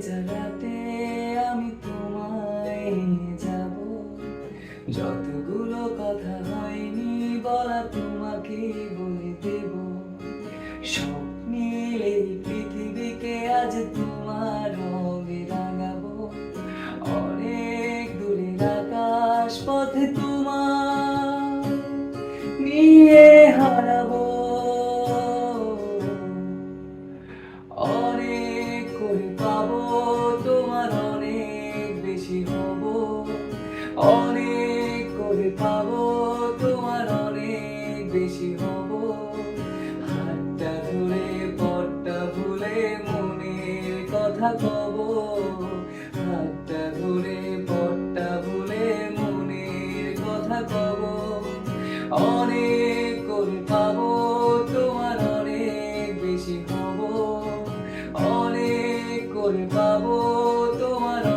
জায়গাতে আমি তোমায় যাব। যতগুলো কথা হয়নি বলা তোমাকে বলে দেব। স্বপ্নের এই পৃথিবীকে আজ তোমার রঙে রাঙাবো। অনেক দূরের আকাশ পথে তোমার করে পাবো, তোমার অনেক বেশি হব। অনেক করে পাবো, তোমার অনেক বেশি হব। হাতটা ধরে পটটা ভুলে মনের কথা কব। হাতটা ধরে পটটা ভুলে মনের কথা কব। অনেক করে পাবো তোমার